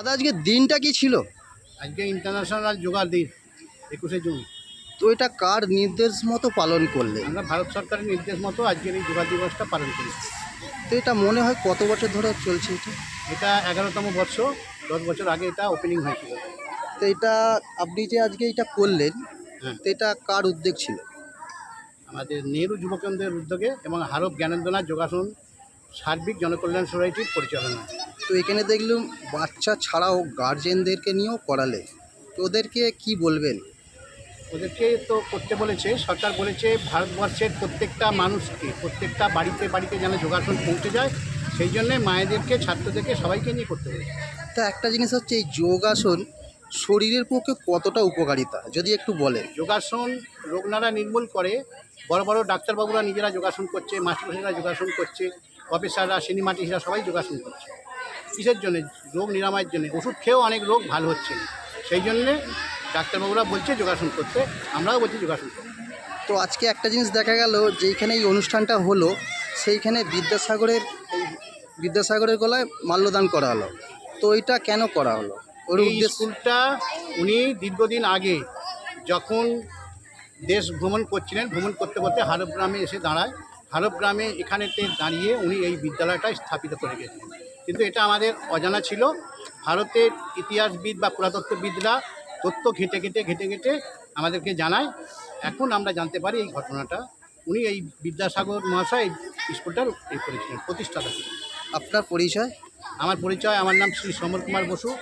দাদা আজকে দিনটা কি ছিল? আজকে ইন্টারন্যাশনাল যোগা দিন একুশে জুন। তো এটা কার নির্দেশ মতো পালন করলে আমরা ভারত সরকারের নির্দেশ মতো আজকের এই যোগা দিবসটা পালন করি। তো এটা মনে হয় কত বছর ধরে চলছে এটা? এটা এগারোতম বর্ষ দশ বছর আগে এটা ওপেনিং হয়েছিল। তো এটা আপনি যে আজকে এটা করলেন হ্যাঁ। তো এটা কার উদ্যোগ ছিল? আমাদের নেহরু যুবকেন্দ্রের উদ্যোগে এবং হারব জ্ঞানেন্দ্রনাথ যোগাসন সার্বিক জনকল্যাণ সোসাইটির পরিচালনা তো এখানে দেখলাম বাচ্চা ছাড়াও গার্জেনদেরকে নিয়েও করালে তো ওদেরকে কি বলবেন? ওদেরকে তো করতে বলেছে সরকার বলেছে ভারতবর্ষের প্রত্যেকটা মানুষকে প্রত্যেকটা বাড়িতে বাড়িতে যেন যোগাসন পৌঁছে যায় সেই জন্যে মায়েদেরকে ছাত্রদেরকে সবাইকে নিয়ে করতে বলেছে। তা একটা জিনিস হচ্ছে এই যোগাসন শরীরের পক্ষে কতটা উপকারিতা যদি একটু বলেন? যোগাসন রোগনারা নির্মূল করে বড় বড় ডাক্তারবাবুরা নিজেরা যোগাসন করছে মাস্টারমশাইরা যোগাসন করছে অফিসাররা সিনেমাটিসরা সবাই যোগাসন করছে। কিসের জন্য? রোগ নিরাময়ের জন্য। ওষুধ খেয়েও অনেক রোগ ভালো হচ্ছে না। সেই জন্যে ডাক্তারবাবুরা বলছে যোগাসন করতে আমরাও বলছি যোগাসন করতে। তো আজকে একটা জিনিস দেখা গেল যেইখানে এই অনুষ্ঠানটা হলো সেইখানে বিদ্যাসাগরের বিদ্যাসাগরের গলায় মাল্যদান করা হলো। তো এটা কেন করা হলো? ওর স্কুলটা উনি দীর্ঘদিন আগে যখন দেশ ভ্রমণ করছিলেন ভ্রমণ করতে করতে হারব গ্রামে এসে দাঁড়ায়। গ্রামে এখানেতে দাঁড়িয়ে উনি এই বিদ্যালয়টা স্থাপিত করে গেছেন। কিন্তু এটা আমাদের অজানা ছিল। ভারতের ইতিহাসবিদ বা পুরাতত্ত্ববিদরা তথ্য ঘেটে ঘেঁটে ঘেটে ঘেঁটে আমাদেরকে জানায়। এখন আমরা জানতে পারি এই ঘটনাটা। উনি এই বিদ্যাসাগর মহাশয় এই স্কুলটার এই করেছিলেন প্রতিষ্ঠাতা ছিলেন। আপনার পরিচয়? আমার পরিচয় আমার নাম শ্রী সমর কুমার বসু।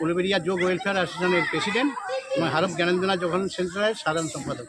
উলুবেরিয়া যোগ ওয়েলফেয়ার অ্যাসোসিয়েশনের প্রেসিডেন্ট। এবং হারব জ্ঞানেন্দ্রনাথ যোগান সেন্টারের সাধারণ সম্পাদক।